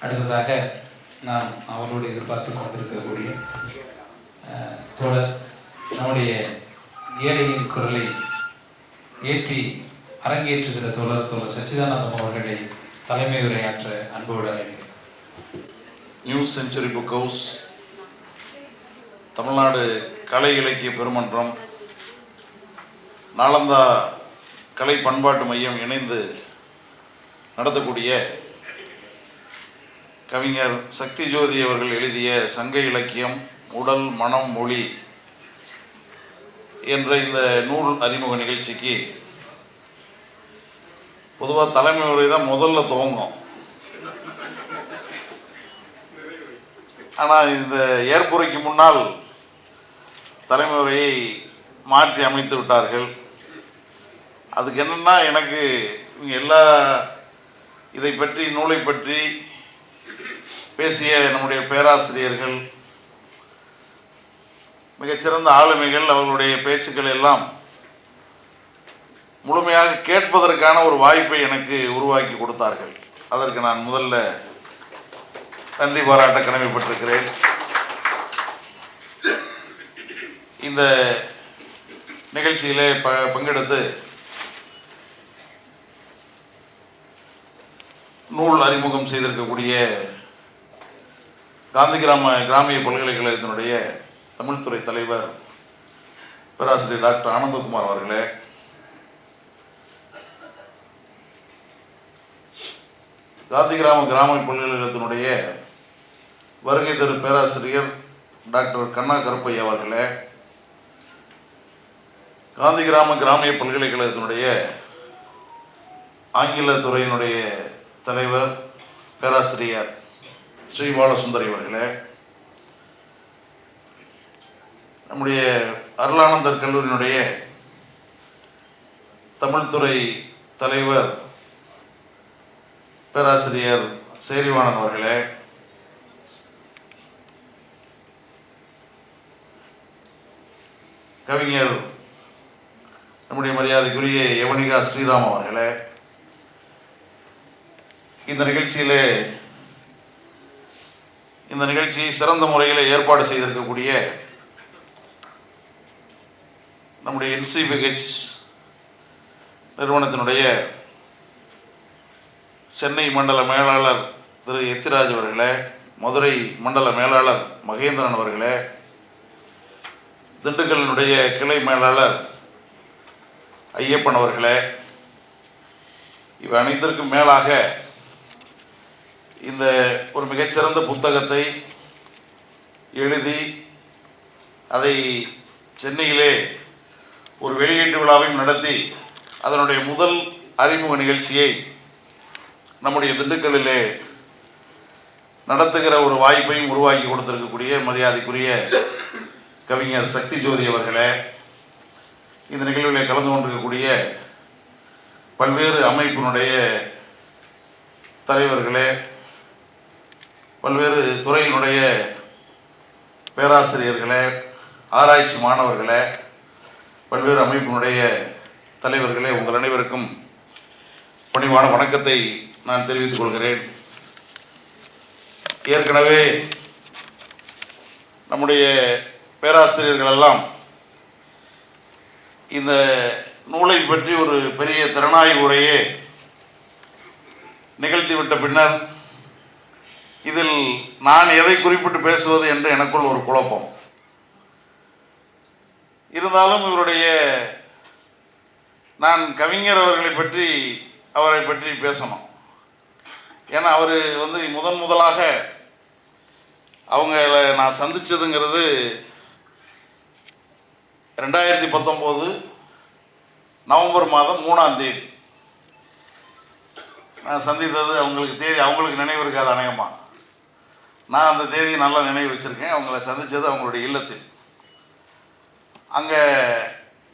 அடுத்ததாக நாம் அவரோடு எதிர்பார்த்து கொண்டிருக்கக்கூடிய அஹ், தோழர் நம்முடைய ஏழையின் குரலை ஏற்றி அரங்கேற்றுகிற தோழர் தோழர் சச்சிதானந்தம் அவர்களை தலைமை உரையாற்ற அன்போடு அழைக்கிறேன். New century book house Tamil Nadu கலை இலக்கிய பெருமன்றம் நாளந்தா கலை பண்பாட்டு மையம் இணைந்து நடத்தக்கூடிய கவிஞர் சக்தி ஜோதி அவர்கள் எழுதிய சங்க இலக்கியம் உடல் மனம் மொழி என்ற இந்த நூல் அறிமுக நிகழ்ச்சிக்கு பொதுவாக தலைமை உரை தான் முதல்ல துவங்கும். ஆனால் இந்த ஏற்புரைக்கு முன்னால் தலைமை உரையை மாற்றி அமைத்து விட்டார்கள். அதுக்கு என்னென்னா எனக்கு இவங்க எல்லா இதை பற்றி நூலை பற்றி பேசிய நம்முடைய பேராசிரியர்கள் மிகச்சிறந்த ஆளுமைகள் அவர்களுடைய பேச்சுக்கள் எல்லாம் முழுமையாக கேட்பதற்கான ஒரு வாய்ப்பை எனக்கு உருவாக்கி கொடுத்தார்கள். அதற்கு நான் முதல்ல நன்றி பாராட்ட கடமைப்பட்டிருக்கிறேன். இந்த நிகழ்ச்சியிலே ப பங்கெடுத்து நூல் அறிமுகம் செய்திருக்கக்கூடிய காந்தி கிராம கிராமிய பல்கலைக்கழகத்தினுடைய தமிழ்துறை தலைவர் பேராசிரியர் டாக்டர் ஆனந்தகுமார் அவர்களே காந்தி கிராம கிராம பல்கலைக்கழகத்தினுடைய வருகை தரு பேராசிரியர் டாக்டர் கண்ணா கருப்பையா அவர்களே காந்தி கிராம கிராமிய பல்கலைக்கழகத்தினுடைய ஆங்கில துறையினுடைய தலைவர் பேராசிரியர் ஸ்ரீ பாலசுந்தரி அவர்களே நம்முடைய அருளானந்தர் கல்லூரியினுடைய தமிழ்துறை தலைவர் பேராசிரியர் சேரிவாணன் அவர்களே கவிஞர் நம்முடைய மரியாதைக்குரிய யவனிகா ஸ்ரீராம் அவர்களே இந்த நிகழ்ச்சியிலே இந்த நிகழ்ச்சியை சிறந்த முறையில் ஏற்பாடு செய்திருக்கக்கூடிய நம்முடைய என்சிபிஹெச் நிறுவனத்தினுடைய சென்னை மண்டல மேலாளர் திரு எத்திராஜ் அவர்களே மதுரை மண்டல மேலாளர் மகேந்திரன் அவர்களே திண்டுக்கல்லினுடைய கிளை மேலாளர் ஐயப்பன் அவர்களே இவை அனைத்திற்கும் மேலாக இந்த ஒரு மிகச்சிறந்த புத்தகத்தை எழுதி அதை சென்னையிலே ஒரு வெளியீட்டு விழாவையும் நடத்தி அதனுடைய முதல் அறிமுக நிகழ்ச்சியை நம்முடைய திண்டுக்கல்லிலே நடத்துகிற ஒரு வாய்ப்பையும் உருவாக்கி கொடுத்திருக்கக்கூடிய மரியாதைக்குரிய கவிஞர் சக்தி ஜோதி அவர்களே இந்த நிகழ்வில் கலந்து கொண்டிருக்கக்கூடிய பல்வேறு அமைப்பினுடைய தலைவர்களே பல்வேறு துறையினுடைய பேராசிரியர்களே ஆராய்ச்சி மாணவர்களே பல்வேறு அமைப்பினுடைய தலைவர்களே உங்கள் அனைவருக்கும் பணிவான வணக்கத்தை நான் தெரிவித்துக் கொள்கிறேன். ஏற்கனவே நம்முடைய பேராசிரியர்கள் எல்லாம் இந்த நூலை பற்றி ஒரு பெரிய திறனாய்வு உரையே நிகழ்த்திவிட்ட பின்னர் இதில் நான் எதை குறிப்பிட்டு பேசுவது என்று எனக்குள் ஒரு குழப்பம். இருந்தாலும் இவருடைய நான் கவிஞர் அவர்களை பற்றி அவரை பற்றி பேசணும். ஏன்னா அவர் வந்து முதன் முதலாக அவங்கள நான் சந்தித்ததுங்கிறது ரெண்டாயிரத்தி பத்தொம்போது நவம்பர் மாதம் மூணாம் தேதி. நான் சந்தித்தது அவங்களுக்கு தேதி அவங்களுக்கு நினைவு இருக்காது அநேகமாக. நான் அந்த தேதியை நல்லா நினைவு வச்சுருக்கேன். அவங்கள சந்தித்தது அவங்களுடைய இல்லத்தில். அங்கே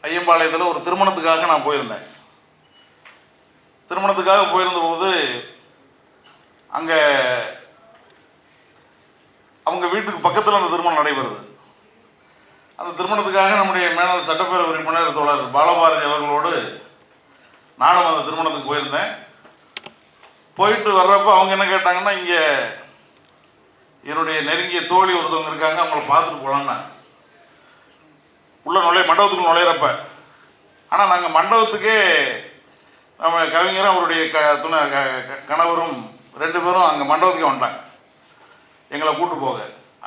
ஐயம்பாளையத்தில் ஒரு திருமணத்துக்காக நான் போயிருந்தேன். திருமணத்துக்காக போயிருந்தபோது அங்கே அவங்க வீட்டுக்கு பக்கத்தில் அந்த திருமணம் நடைபெறுது. அந்த திருமணத்துக்காக நம்முடைய மேலாள் சட்டப்பேரவை உறுப்பினர் தோழர் பாலபாரதி அவர்களோடு நானும் அந்த திருமணத்துக்கு போயிருந்தேன். போயிட்டு வர்றப்போ அவங்க என்ன கேட்டாங்கன்னா இங்கே என்னுடைய நெருங்கிய தோழி ஒருத்தவங்க இருக்காங்க அவங்கள பார்த்துட்டு போகலான்னு உள்ள நுழைய மண்டபத்துக்கு நுழையிறப்ப. ஆனால் நாங்கள் மண்டபத்துக்கே நம்ம கவிஞரும் அவருடைய க துணை க கணவரும் ரெண்டு பேரும் அங்கே மண்டபத்துக்கே வந்துட்டாங்க. எங்களை கூட்டு போக.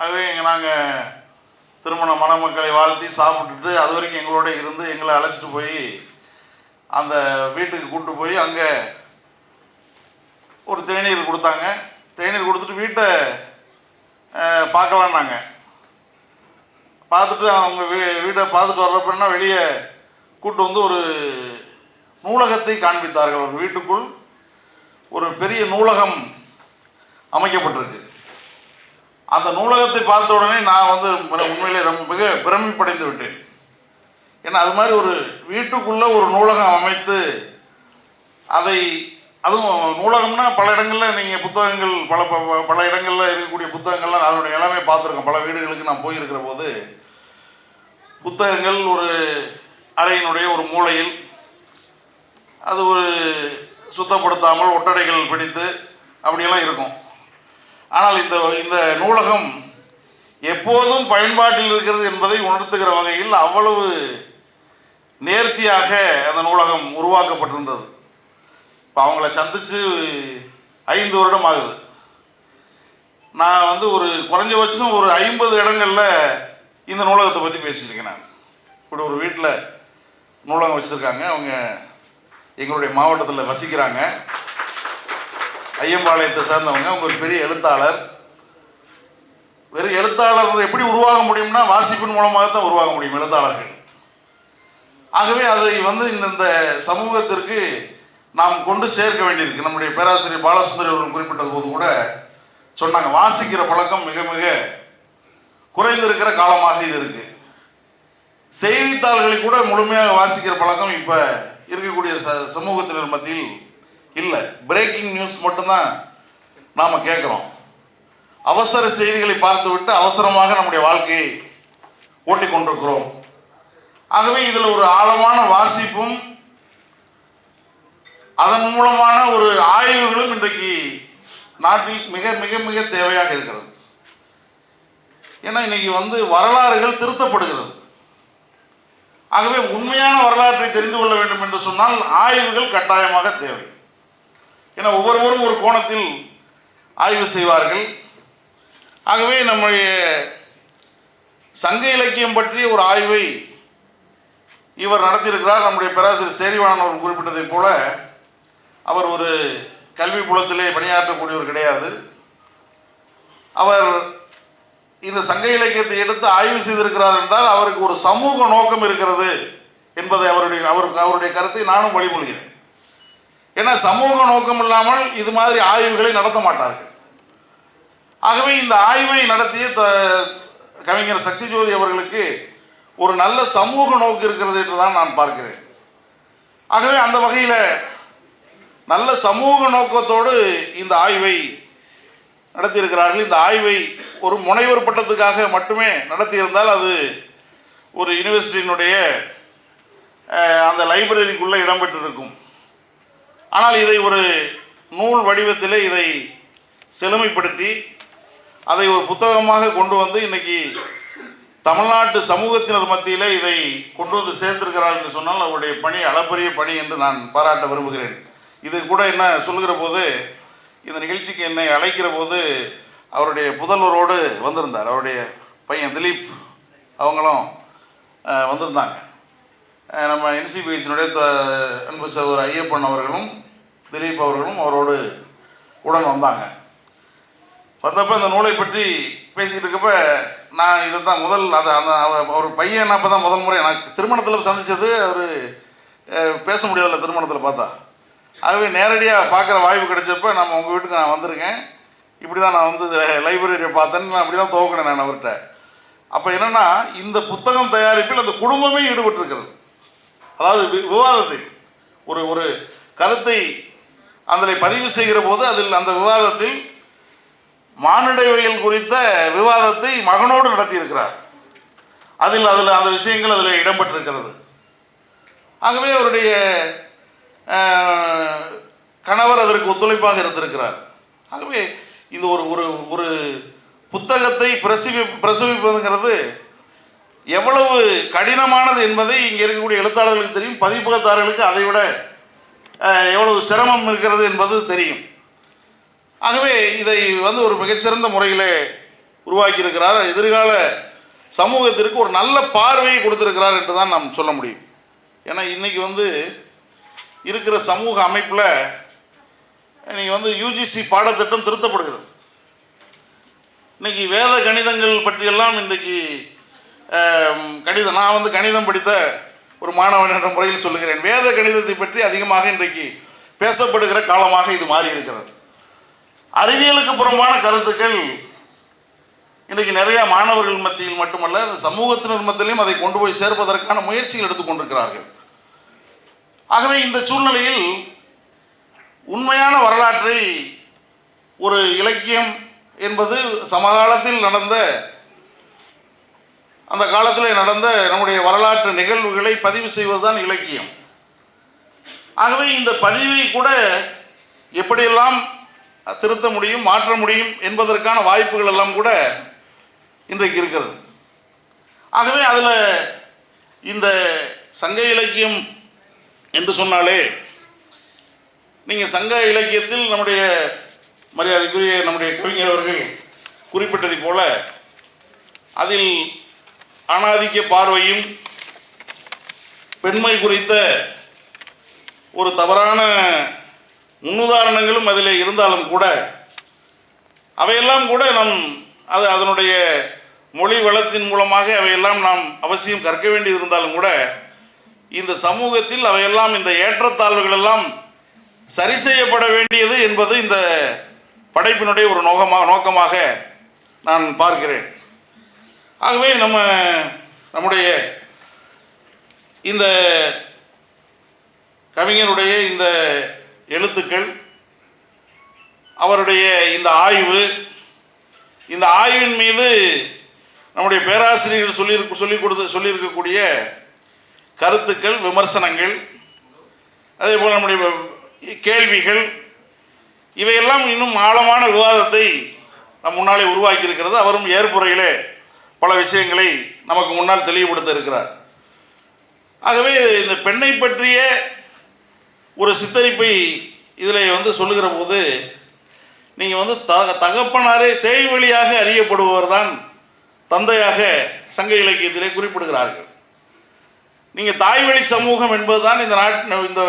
ஆகவே இங்கே நாங்கள் திருமண மணமக்களை வாழ்த்தி சாப்பிட்டுட்டு அது வரைக்கும் எங்களோட இருந்து எங்களை அழைச்சிட்டு போய் அந்த வீட்டுக்கு கூட்டு போய் அங்கே ஒரு தேநீர் கொடுத்தாங்க. தேநீர் கொடுத்துட்டு வீட்டை பார்க்கலாம் பார்க்கலான்னாங்க பார்த்துட்டு அவங்க வீ வீட்டை பார்த்துட்டு வர்றப்பன்னா வெளியே கூட்டு வந்து ஒரு நூலகத்தை காண்பித்தார்கள். ஒரு வீட்டுக்குள் ஒரு பெரிய நூலகம் அமைக்கப்பட்டிருக்கு. அந்த நூலகத்தை பார்த்த உடனே நான் வந்து உண்மையிலே ரொம்ப மிக பிரமிப்படைந்து விட்டேன். ஏன்னா அது மாதிரி ஒரு வீட்டுக்குள்ளே ஒரு நூலகம் அமைத்து அதை அதுவும் நூலகம்னா பல இடங்களில் நீங்கள் புத்தகங்கள் பல ப- பல இடங்களில் இருக்கக்கூடிய புத்தகங்கள்லாம் நான் அதனுடைய நிலைமை பார்த்துருக்கேன் பல வீடுகளுக்கு நான் போயிருக்கிற போது புத்தகங்கள் ஒரு அறையினுடைய ஒரு மூலையில் அது ஒரு சுத்தப்படுத்தாமல் ஒட்டடைகள் பிடித்து அப்படியெல்லாம் இருக்கும். ஆனால் இந்த இந்த நூலகம் எப்போதும் பயன்பாட்டில் இருக்கிறது என்பதை உணர்த்துகிற வகையில் அவ்வளவு நேர்த்தியாக அந்த நூலகம் உருவாக்கப்பட்டிருந்தது. இப்போ அவங்கள சந்தித்து ஐந்து வருடம் ஆகுது. நான் வந்து ஒரு குறைஞ்சபட்சம் ஒரு ஐம்பது இடங்களில் இந்த நூலகத்தை பற்றி பேசியிருக்கேன் நான். இப்படி ஒரு வீட்டில் நூலகம் வச்சுருக்காங்க. அவங்க எங்களுடைய மாவட்டத்தில் வசிக்கிறாங்க. ஐயம்பாளையத்தை சேர்ந்தவங்க. அவங்க ஒரு பெரிய எழுத்தாளர். வெறும் எழுத்தாளர் எப்படி உருவாக முடியும்னா வாசிப்பின் மூலமாக தான் உருவாக முடியும் எழுத்தாளர்கள். ஆகவே அதை வந்து இந்த இந்த சமூகத்திற்கு நாம் கொண்டு சேர்க்க வேண்டியிருக்கு. நம்முடைய பேராசிரியர் பாலசுந்தரி அவர்கள் குறிப்பிட்டது போது கூட சொன்னாங்க வாசிக்கிற பழக்கம் மிக மிக குறைந்திருக்கிற காலமாக இது இருக்கு. செய்தித்தாள்களை கூட முழுமையாக வாசிக்கிற பழக்கம் இப்போ இருக்கக்கூடிய ச சமூகத்தினர் மத்தியில் இல்லை. பிரேக்கிங் நியூஸ் மட்டும்தான் நாம் கேட்குறோம் அவசர செய்திகளை பார்த்துவிட்டு அவசரமாக நம்முடைய வாழ்க்கையை ஓட்டி கொண்டிருக்கிறோம் ஆகவே இதில் ஒரு ஆழமான வாசிப்பும் அதன் மூலமான ஒரு ஆய்வுகளும் இன்றைக்கு நாட்டில் மிக மிக மிக தேவையாக இருக்கிறது. ஏன்னா இன்னைக்கு வந்து வரலாறுகள் திருத்தப்படுகிறது. ஆகவே உண்மையான வரலாற்றை தெரிந்து கொள்ள வேண்டும் என்று சொன்னால் ஆய்வுகள் கட்டாயமாக தேவை. ஏன்னா ஒவ்வொருவரும் ஒரு கோணத்தில் ஆய்வு செய்வார்கள். ஆகவே நம்முடைய சங்க இலக்கியம் பற்றிய ஒரு ஆய்வை இவர் நடத்தியிருக்கிறார். நம்முடைய பேராசிரியர் சேரிவானவர் குறிப்பிட்டதைப் போல அவர் ஒரு கல்வி புலத்திலே பணியாற்றக்கூடியவர் கிடையாது. அவர் இந்த சங்க இலக்கியத்தை எடுத்து ஆய்வு செய்திருக்கிறார் என்றால் அவருக்கு ஒரு சமூக நோக்கம் இருக்கிறது என்பதை அவருடைய அவருக்கு அவருடைய கருத்தை நானும் வழிமொழிகிறேன். ஏன்னா சமூக நோக்கம் இல்லாமல் இது மாதிரி ஆய்வுகளை நடத்த மாட்டார்கள். ஆகவே இந்த ஆய்வை நடத்திய த- கவிஞர் சக்தி ஜோதி அவர்களுக்கு ஒரு நல்ல சமூக நோக்கு இருக்கிறது என்று தான் நான் பார்க்கிறேன். ஆகவே அந்த வகையில் நல்ல சமூக நோக்கத்தோடு இந்த ஆய்வை நடத்தியிருக்கிறார்கள். இந்த ஆய்வை ஒரு முனைவர் பட்டத்துக்காக மட்டுமே நடத்தியிருந்தால் அது ஒரு யூனிவர்சிட்டியினுடைய அந்த லைப்ரரிக்குள்ளே இடம்பெற்றிருக்கும் ஆனால் இதை ஒரு நூல் வடிவத்திலே இதை செழுமைப்படுத்தி அதை ஒரு புத்தகமாக கொண்டு வந்து இன்னைக்கு தமிழ்நாட்டு சமூகத்தினர் மத்தியில் இதை கொண்டு வந்து சேர்த்திருக்கிறார் என்று சொன்னால் அவருடைய பணி அளப்பரிய பணி என்று நான் பாராட்ட விரும்புகிறேன். இது கூட என்ன சொல்லுகிற போது இந்த நிகழ்ச்சிக்கு என்னை அழைக்கிற போது அவருடைய புதல்வரோடு வந்திருந்தார். அவருடைய பையன் திலீப் அவங்களும் வந்திருந்தாங்க. நம்ம என்சிபிஹெச்சினுடைய அன்பு சகோதரர் ஐயப்பன் அவர்களும் திலீப் அவர்களும் அவரோடு உடன் வந்தாங்க. வந்தப்போ இந்த நூலை பற்றி பேசிக்கிட்டு இருக்கப்ப நான் இதை தான் முதல் அதை அந்த அவர் பையன் அப்போ தான் முதல் முறை எனக்கு திருமணத்தில் சந்தித்தது அவர் பேச முடியாதில்ல திருமணத்தில் பார்த்தா. ஆகவே நேரடியாக பார்க்குற வாய்ப்பு கிடைச்சப்ப நம்ம உங்கள் வீட்டுக்கு நான் வந்திருக்கேன். இப்படி தான் நான் வந்து லைப்ரரியை பார்த்தேன்னு நான் அப்படி தான் துவக்கினேன் நான் அவர்கிட்ட. அப்போ என்னென்னா இந்த புத்தகம் தயாரிப்பில் அந்த குடும்பமே ஈடுபட்டிருக்கிறது. அதாவது வி- விவாதத்தில். ஒரு ஒரு கருத்தை அதில் பதிவு செய்கிற போது அதில் அந்த விவாதத்தில் மானிடவியல் குறித்த விவாதத்தை மகனோடு நடத்தியிருக்கிறார். அதில் அதில் அந்த விஷயங்கள் அதில் இடம்பெற்றிருக்கிறது. ஆகவே அவருடைய கணவர் அதற்கு ஒத்துழைப்பாக இருந்திருக்கிறார். ஆகவே இது ஒரு ஒரு ஒரு புத்தகத்தை பிரசவி பிரசவிப்பதுங்கிறது எவ்வளவு கடினமானது என்பதை இங்கே இருக்கக்கூடிய எழுத்தாளர்களுக்கு தெரியும். பதிப்பகத்தாளர்களுக்கு அதை விட எவ்வளவு சிரமம் இருக்கிறது என்பது தெரியும். ஆகவே இதை வந்து ஒரு மிகச்சிறந்த முறையில் உருவாக்கியிருக்கிறார். எதிர்கால சமூகத்திற்கு ஒரு நல்ல பார்வையை கொடுத்திருக்கிறார் என்று தான் நாம் சொல்ல முடியும். ஏன்னா இன்னைக்கு வந்து இருக்கிற சமூக அமைப்பில் நீங்கள் வந்து யூஜிசி பாடத்திட்டம் திருத்தப்படுகிறது. இன்னைக்கு வேத கணிதங்கள் பற்றியெல்லாம் இன்றைக்கு கணிதம் நான் வந்து கணிதம் படித்த ஒரு மாணவன் என்ற முறையில் சொல்லுகிறேன். வேத கணிதத்தை பற்றி அதிகமாக இன்றைக்கு பேசப்படுகிற காலமாக இது மாறி இருக்கிறது அறிவியலுக்கு புறம்பான கருத்துக்கள் இன்றைக்கு நிறைய மாணவர்கள் மத்தியில் மட்டுமல்ல சமூகத்தினர் மத்தியிலையும் அதை கொண்டு போய் சேர்ப்பதற்கான முயற்சிகள் எடுத்துக்கொண்டிருக்கிறார்கள். ஆகவே இந்த சூழ்நிலையில் உண்மையான வரலாற்றை ஒரு இலக்கியம் என்பது சமகாலத்தில் நடந்த அந்த காலத்தில் நடந்த நம்முடைய வரலாற்று நிகழ்வுகளை பதிவு செய்வதுதான் இலக்கியம். ஆகவே இந்த பதிவை கூட எப்படியெல்லாம் திருத்த முடியும் மாற்ற முடியும் என்பதற்கான வாய்ப்புகள் எல்லாம் கூட இன்றைக்கு இருக்கிறது. ஆகவே அதில் இந்த சங்க இலக்கியம் என்று சொன்னாலே நீங்கள் சங்க இலக்கியத்தில் நம்முடைய மரியாதைக்குரிய நம்முடைய கவிஞர் அவர்கள் குறிப்பிட்டதை போல அதில் அனாதிக்க பார்வையும் பெண்மை குறித்த ஒரு தவறான முன்னுதாரணங்களும் அதில் இருந்தாலும் கூட அவையெல்லாம் கூட நம் அது அதனுடைய மொழி வளத்தின் மூலமாக அவையெல்லாம் நாம் அவசியம் கற்க வேண்டியிருந்தாலும் கூட இந்த சமூகத்தில் அவையெல்லாம் இந்த ஏற்றத்தாழ்வுகள் எல்லாம் சரி செய்யப்பட வேண்டியது என்பது இந்த படைப்பினுடைய ஒரு நோக்கமாக நோக்கமாக நான் பார்க்கிறேன். ஆகவே நம்ம நம்முடைய இந்த கவிஞருடைய இந்த எழுத்துக்கள் அவருடைய இந்த ஆய்வு இந்த ஆய்வின் மீது நம்முடைய பேராசிரியர்கள் சொல்லி சொல்லிக் கொடுத்து சொல்லியிருக்கக்கூடிய கருத்துக்கள் விமர்சனங்கள் அதே போல் நம்முடைய கேள்விகள் இவையெல்லாம் இன்னும் ஆழமான விவாதத்தை நம் முன்னாலே உருவாக்கி இருக்கிறது அவரும் ஏற்புறையிலே பல விஷயங்களை நமக்கு முன்னால் தெளிவுபடுத்த இருக்கிறார். ஆகவே இந்த பெண்ணை பற்றிய ஒரு சித்தரிப்பை இதில் வந்து சொல்லுகிற போது நீங்கள் வந்து த தகப்பனாரே செய்வழியாக அறியப்படுபவர் தான் தந்தையாக சங்க இலக்கியத்திலே குறிப்பிடுகிறார்கள். நீங்கள் தாய்வழி சமூகம் என்பதுதான் இந்த நாட்டு இந்த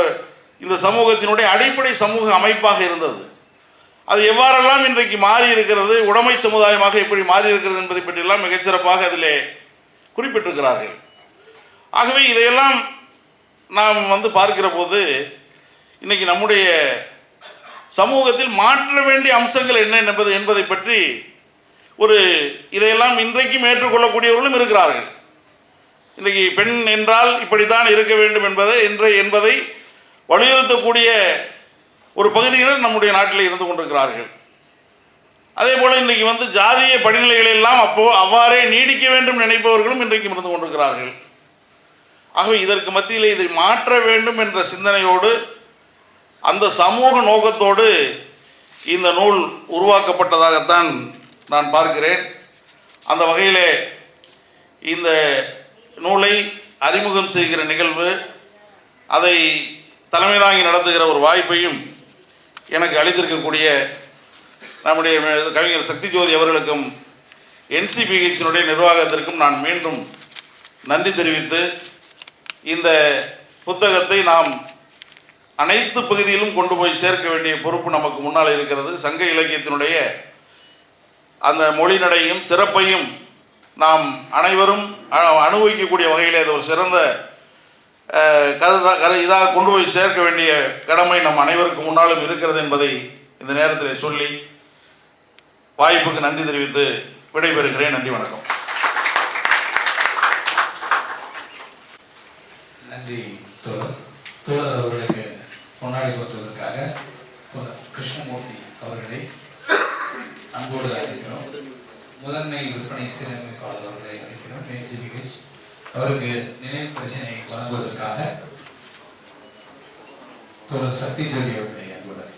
இந்த சமூகத்தினுடைய அடிப்படை சமூக அமைப்பாக இருந்தது. அது எவ்வாறெல்லாம் இன்றைக்கு மாறி இருக்கிறது உடைமை சமுதாயமாக எப்படி மாறி இருக்கிறது என்பதை பற்றியெல்லாம் மிகச்சிறப்பாக அதிலே குறிப்பிட்டிருக்கிறார்கள். ஆகவே இதையெல்லாம் நாம் வந்து பார்க்கிற போது இன்றைக்கி நம்முடைய சமூகத்தில் மாற்ற வேண்டிய அம்சங்கள் என்ன என்பது என்பதை பற்றி ஒரு இதையெல்லாம் இன்றைக்கும் ஏற்றுக்கொள்ளக்கூடியவர்களும் இருக்கிறார்கள். இன்றைக்கு பெண் என்றால் இப்படித்தான் இருக்க வேண்டும் என்பதை இன்றை என்பதை வலியுறுத்தக்கூடிய ஒரு பகுதியினர் நம்முடைய நாட்டில் இருந்து கொண்டிருக்கிறார்கள். அதே போல் இன்றைக்கு வந்து ஜாதிய படிநிலைகள் எல்லாம் அப்போ அவ்வாறே நீடிக்க வேண்டும் நினைப்பவர்களும் இன்றைக்கும் இருந்து கொண்டிருக்கிறார்கள். ஆகவே இதற்கு மத்தியில் இதை மாற்ற வேண்டும் என்ற சிந்தனையோடு அந்த சமூக நோக்கத்தோடு இந்த நூல் உருவாக்கப்பட்டதாகத்தான் நான் பார்க்கிறேன். அந்த வகையிலே இந்த நூலை அறிமுகம் செய்கிற நிகழ்வு அதை தலைமை தாங்கி நடத்துகிற ஒரு வாய்ப்பையும் எனக்கு அளித்திருக்கக்கூடிய நம்முடைய கவிஞர் சக்தி ஜோதி அவர்களுக்கும் என்சிபிஹெச்சினுடைய நிர்வாகத்திற்கும் நான் மீண்டும் நன்றி தெரிவித்து இந்த புத்தகத்தை நாம் அனைத்து பகுதியிலும் கொண்டு போய் சேர்க்க வேண்டிய பொறுப்பு நமக்கு முன்னால் இருக்கிறது. சங்க இலக்கியத்தினுடைய அந்த மொழிநடையும் சிறப்பையும் நாம் அனைவரும் அனுபவிக்கக்கூடிய வகையில் இது ஒரு சிறந்த கதை கதை இதாக கொண்டு போய் சேர்க்க வேண்டிய கடமை நம் அனைவருக்கு முன்னாலும் இருக்கிறது என்பதை இந்த நேரத்தில் சொல்லி வாய்ப்புக்கு நன்றி தெரிவித்து விடைபெறுகிறேன். நன்றி வணக்கம். நன்றி தோழர். தோழர் அவர்களுக்கு கொண்டாடி கொடுத்ததற்காக தோழர் கிருஷ்ணமூர்த்தி அவர்களை அன்போடு அழைக்கிறோம். முதன்மை விற்பனை சீரமைப்பாளர் அவர்களை அழைக்கிறோம். என்சிபிஹெச் அவருக்கு நினைவு பரிசினை வழங்குவதற்காக தொடர் சக்தி ஜோதி அவர்களை அன்புடன்